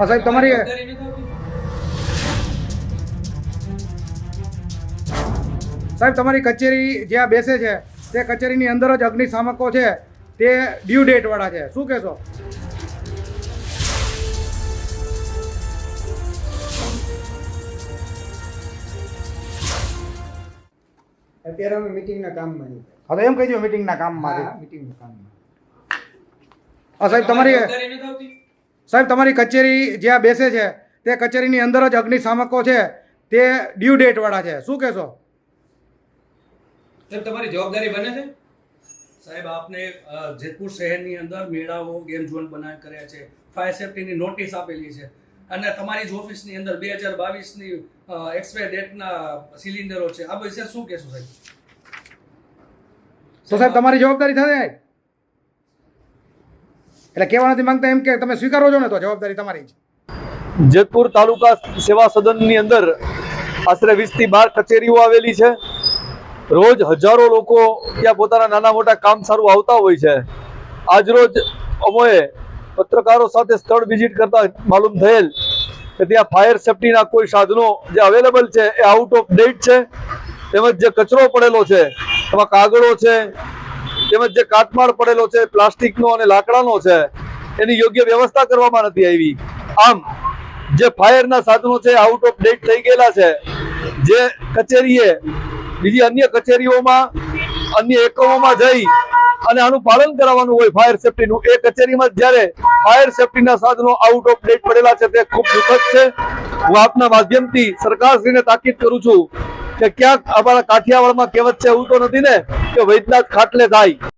હા સાહેબ તમારી જવાબદારી નથી આવતી? સાહેબ તમારી કચેરી જ્યાં બેસે છે તે કચેરીની અંદર જ અગ્નિશામકો છે તે ડ્યુ ડેટ વાળા છે શું કહેશો અત્યારે અમે મિટિંગના કામમાં છીએ. હા તો એમ કહી દો મિટિંગના કામમાં હા મિટિંગના કામમાં હા સાહેબ તમારી જવાબદારી નથી આવતી? સાહેબ તમારી કચેરી જ્યાં બેસે છે તે કચેરીની અંદર જ અગ્નિશામકો છે તે ડ્યુ ડેટવાળા છે. શું કહેશો? સાહેબ, તમારી જવાબદારી બને છે? સાહેબ આપને જેતપુર શહેરની અંદર મેળાઓ ગેમ ઝોન બનાવી કર્યા છે ફાયર સેફ્ટીની નોટિસ આપેલી છે અને તમારી જ ઓફિસની અંદર બે હજાર બાવીસની એક્સપાયર ડેટના સિલિન્ડરો છે. આ વિશે શું કહેશો સાહેબ? તો સાહેબ તમારી જવાબદારી થશે? એટલે કહેવા નથી માંગતા એમ કે તમે સ્વીકારો છો ને તો જવાબદારી તમારી જ જેતપુર તાલુકા સેવા સદનની અંદર આશરે વીસથી બાર કચેરીઓ આવેલી છે. રોજ હજારો લોકો ત્યાં પોતાના નાના મોટા કામ સારું આવતા હોય છે. આજરોજ અમોએ પત્રકારો સાથે સ્થળ વિઝિટ કરતા માલુમ થયેલ કે ત્યાં ફાયર સેફ્ટીના કોઈ સાધનો જે અવેલેબલ છે એ આઉટ ઓફ ડેટ છે. તેમજ જે કચરો પડેલો છે, એમાં કાગળો છે તેમજ જે કાટમાળ પડેલો છે, પ્લાસ્ટિકનો અને લાકડાનો છે, એની યોગ્ય વ્યવસ્થા કરવામાં નથી આવી. આમ, જે ફાયરના સાધનો છે આઉટ ઓફ ડેટ થઈ ગયેલા છે, જે કચેરીએ, બીજી અન્ય કચેરીઓમાં, અન્ય એકમોમાં જઈ અને આનું પાલન કરાવવાનું હોય ફાયર સેફટીનું એ કચેરીમાં જ્યારે ફાયર સેફટીના સાધનો આઉટ ઓફ ડેટ પડેલા છે, તે ખૂબ દુઃખદ છે. હું આપના માધ્યમથી સરકારશ્રીને તાકીદ કરું છું કે ક્યાંક અમારા કાઠિયાવાડમાં કહેવત છે એવું તો નથી ને કે વૈદ્યનાથ ખાટલે થાય